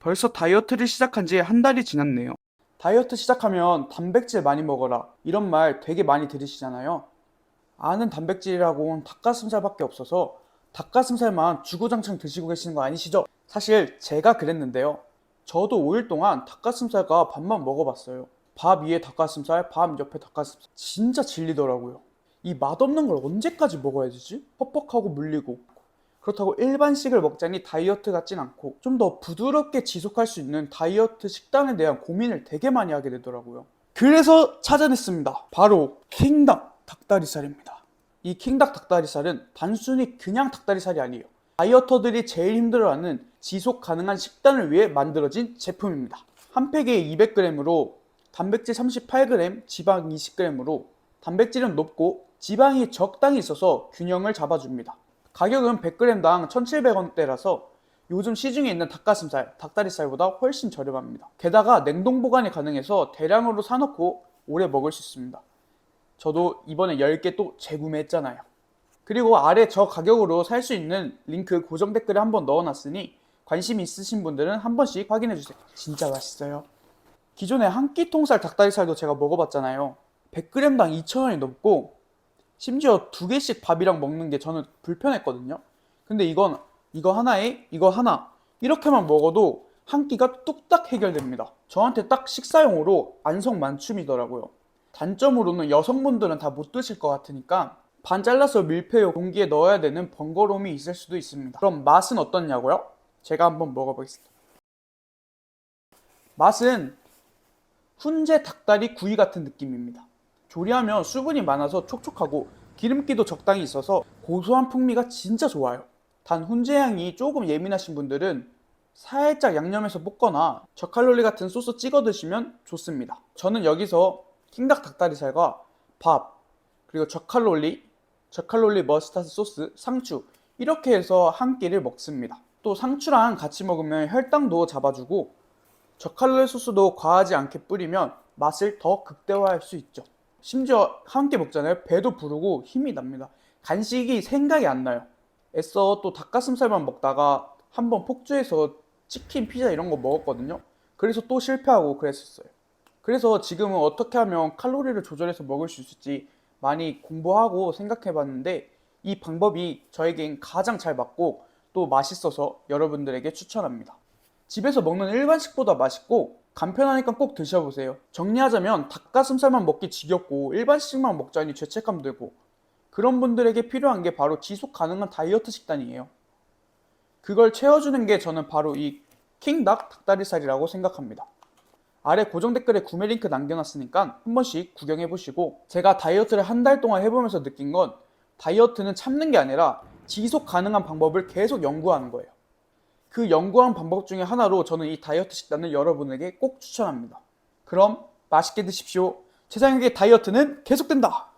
벌써 다이어트를 시작한 지 한 달이 지났네요. 다이어트 시작하면 단백질 많이 먹어라. 이런 말 되게 많이 들으시잖아요. 아는 단백질이라고는 닭가슴살밖에 없어서 닭가슴살만 주구장창 드시고 계시는 거 아니시죠? 사실 제가 그랬는데요. 저도 5일 동안 닭가슴살과 밥만 먹어봤어요. 밥 위에 닭가슴살, 밥 옆에 닭가슴살. 진짜 질리더라고요. 이 맛없는 걸 언제까지 먹어야 되지? 퍽퍽하고 물리고. 그렇다고 일반식을 먹자니 다이어트 같진 않고 좀 더 부드럽게 지속할 수 있는 다이어트 식단에 대한 고민을 되게 많이 하게 되더라고요. 그래서 찾아냈습니다. 바로 킹닭 닭다리살입니다. 이 킹닭 닭다리살은 단순히 그냥 닭다리살이 아니에요. 다이어터들이 제일 힘들어하는 지속 가능한 식단을 위해 만들어진 제품입니다. 한 팩에 200g으로 단백질 38g, 지방 20g으로 단백질은 높고 지방이 적당히 있어서 균형을 잡아줍니다. 가격은 100g당 1,700원대라서 요즘 시중에 있는 닭가슴살, 닭다리살보다 훨씬 저렴합니다. 게다가 냉동 보관이 가능해서 대량으로 사놓고 오래 먹을 수 있습니다. 저도 이번에 10개 또 재구매했잖아요. 그리고 아래 저 가격으로 살 수 있는 링크 고정 댓글에 한번 넣어놨으니 관심 있으신 분들은 한 번씩 확인해주세요. 진짜 맛있어요. 기존에 한 끼 통살 닭다리살도 제가 먹어봤잖아요. 100g당 2,000원이 넘고 심지어 두 개씩 밥이랑 먹는 게 저는 불편했거든요. 근데 이건 이거 하나에 이거 하나 이렇게만 먹어도 한 끼가 뚝딱 해결됩니다. 저한테 딱 식사용으로 안성만춤이더라고요. 단점으로는 여성분들은 다 못 드실 것 같으니까 반 잘라서 밀폐용 공기에 넣어야 되는 번거로움이 있을 수도 있습니다. 그럼 맛은 어떻냐고요? 제가 한번 먹어보겠습니다. 맛은 훈제 닭다리 구이 같은 느낌입니다. 조리하면 수분이 많아서 촉촉하고 기름기도 적당히 있어서 고소한 풍미가 진짜 좋아요. 단 훈제향이 조금 예민하신 분들은 살짝 양념해서 볶거나 저칼로리 같은 소스 찍어 드시면 좋습니다. 저는 여기서 킹닭 닭다리살과 밥 그리고 저칼로리 저칼로리 머스타드 소스 상추 이렇게 해서 한 끼를 먹습니다. 또 상추랑 같이 먹으면 혈당도 잡아주고 저칼로리 소스도 과하지 않게 뿌리면 맛을 더 극대화할 수 있죠. 심지어 함께 먹잖아요. 배도 부르고 힘이 납니다. 간식이 생각이 안 나요. 애써 또 닭가슴살만 먹다가 한번 폭주해서 치킨, 피자 이런 거 먹었거든요. 그래서 또 실패하고 그랬었어요. 그래서 지금은 어떻게 하면 칼로리를 조절해서 먹을 수 있을지 많이 공부하고 생각해 봤는데 이 방법이 저에겐 가장 잘 맞고 또 맛있어서 여러분들에게 추천합니다. 집에서 먹는 일반식보다 맛있고 간편하니까 꼭 드셔보세요. 정리하자면 닭가슴살만 먹기 지겹고 일반식만 먹자니 죄책감 들고 그런 분들에게 필요한 게 바로 지속 가능한 다이어트 식단이에요. 그걸 채워주는 게 저는 바로 이 킹닭 닭다리살이라고 생각합니다. 아래 고정 댓글에 구매 링크 남겨놨으니까 한 번씩 구경해 보시고 제가 다이어트를 한 달 동안 해보면서 느낀 건 다이어트는 참는 게 아니라 지속 가능한 방법을 계속 연구하는 거예요. 그 연구한 방법 중에 하나로 저는 이 다이어트 식단을 여러분에게 꼭 추천합니다. 그럼 맛있게 드십시오. 최상혁의 다이어트는 계속된다.